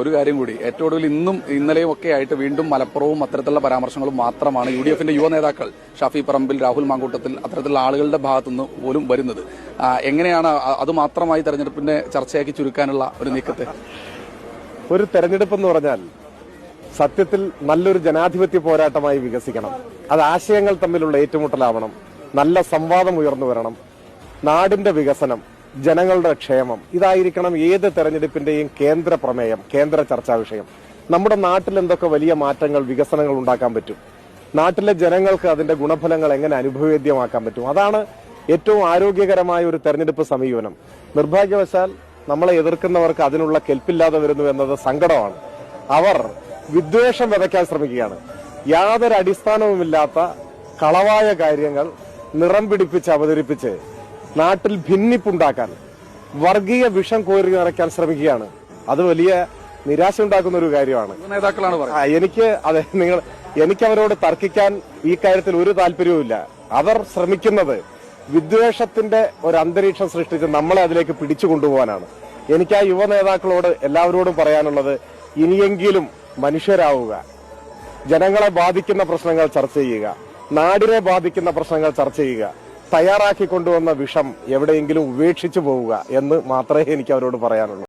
ഒരു കാര്യം കൂടി. ഏറ്റവും ഒടുവിൽ ഇന്നും ഇന്നലെയും ഒക്കെ ആയിട്ട് വീണ്ടും മലപ്പുറവും അത്തരത്തിലുള്ള പരാമർശങ്ങളും മാത്രമാണ് യു ഡി എഫിന്റെ യുവ നേതാക്കൾ ഷാഫി പറമ്പിൽ രാഹുൽ മാങ്കൂട്ടത്തിൽ അത്തരത്തിലുള്ള ആളുകളുടെ ഭാഗത്തുനിന്ന് പോലും വരുന്നത്. എങ്ങനെയാണ് അത് മാത്രമായി തെരഞ്ഞെടുപ്പിന്റെ ചർച്ചയാക്കി ചുരുക്കാനുള്ള ഒരു നീക്കത്തെ? ഒരു തെരഞ്ഞെടുപ്പ് എന്ന് പറഞ്ഞാൽ സത്യത്തിൽ നല്ലൊരു ജനാധിപത്യ പോരാട്ടമായി വികസിക്കണം. അത് ആശയങ്ങൾ തമ്മിലുള്ള ഏറ്റുമുട്ടലാവണം. നല്ല സംവാദം ഉയർന്നു വരണം. നാടിന്റെ വികസനം ജനങ്ങളുടെ ക്ഷേമം. ഇതായിരിക്കണം ഏത് തെരഞ്ഞെടുപ്പിന്റെയും കേന്ദ്ര പ്രമേയം കേന്ദ്ര ചർച്ചാ വിഷയം. നമ്മുടെ നാട്ടിൽ എന്തൊക്കെ വലിയ മാറ്റങ്ങൾ വികസനങ്ങൾ ഉണ്ടാക്കാൻ പറ്റും? നാട്ടിലെ ജനങ്ങൾക്ക് അതിന്റെ ഗുണഫലങ്ങൾ എങ്ങനെ അനുഭവേദ്യമാക്കാൻ പറ്റും? അതാണ് ഏറ്റവും ആരോഗ്യകരമായ ഒരു തെരഞ്ഞെടുപ്പ് സമീപനം. നിർഭാഗ്യവശാൽ നമ്മളെ എതിർക്കുന്നവർക്ക് അതിനുള്ള കെൽപ്പില്ലാതെ വരുന്നു എന്നത് സങ്കടമാണ്. അവർ വിദ്വേഷം വിതയ്ക്കാൻ ശ്രമിക്കുകയാണ്. യാതൊരു അടിസ്ഥാനവുമില്ലാത്ത കളവായ കാര്യങ്ങൾ നിറം പിടിപ്പിച്ച് അവതരിപ്പിച്ച് നാട്ടിൽ ഭിന്നിപ്പുണ്ടാക്കാൻ വർഗീയ വിഷം കോരി നിറയ്ക്കാൻ ശ്രമിക്കുകയാണ്. അത് വലിയ നിരാശ ഉണ്ടാക്കുന്ന ഒരു കാര്യമാണ്. നേതാക്കളാണ് എനിക്ക് അതെ നിങ്ങൾ എനിക്ക് അവരോട് തർക്കിക്കാൻ ഈ കാര്യത്തിൽ ഒരു താല്പര്യവുമില്ല അവർ ശ്രമിക്കുന്നത് വിദ്വേഷത്തിന്റെ ഒരു അന്തരീക്ഷം സൃഷ്ടിച്ച് നമ്മളെ അതിലേക്ക് പിടിച്ചു കൊണ്ടുപോകാനാണ്. എനിക്ക് ആ യുവ നേതാക്കളോട് എല്ലാവരോടും പറയാനുള്ളത് ഇനിയെങ്കിലും മനുഷ്യരാവുക. ജനങ്ങളെ ബാധിക്കുന്ന പ്രശ്നങ്ങൾ ചർച്ച ചെയ്യുക. നാടിനെ ബാധിക്കുന്ന പ്രശ്നങ്ങൾ ചർച്ച ചെയ്യുക. തയ്യാറാക്കി കൊണ്ടുവന്ന വിഷം എവിടെയെങ്കിലും ഉപേക്ഷിച്ചു പോവുക എന്ന് മാത്രമേ എനിക്ക് അവരോട് പറയാനുള്ളൂ.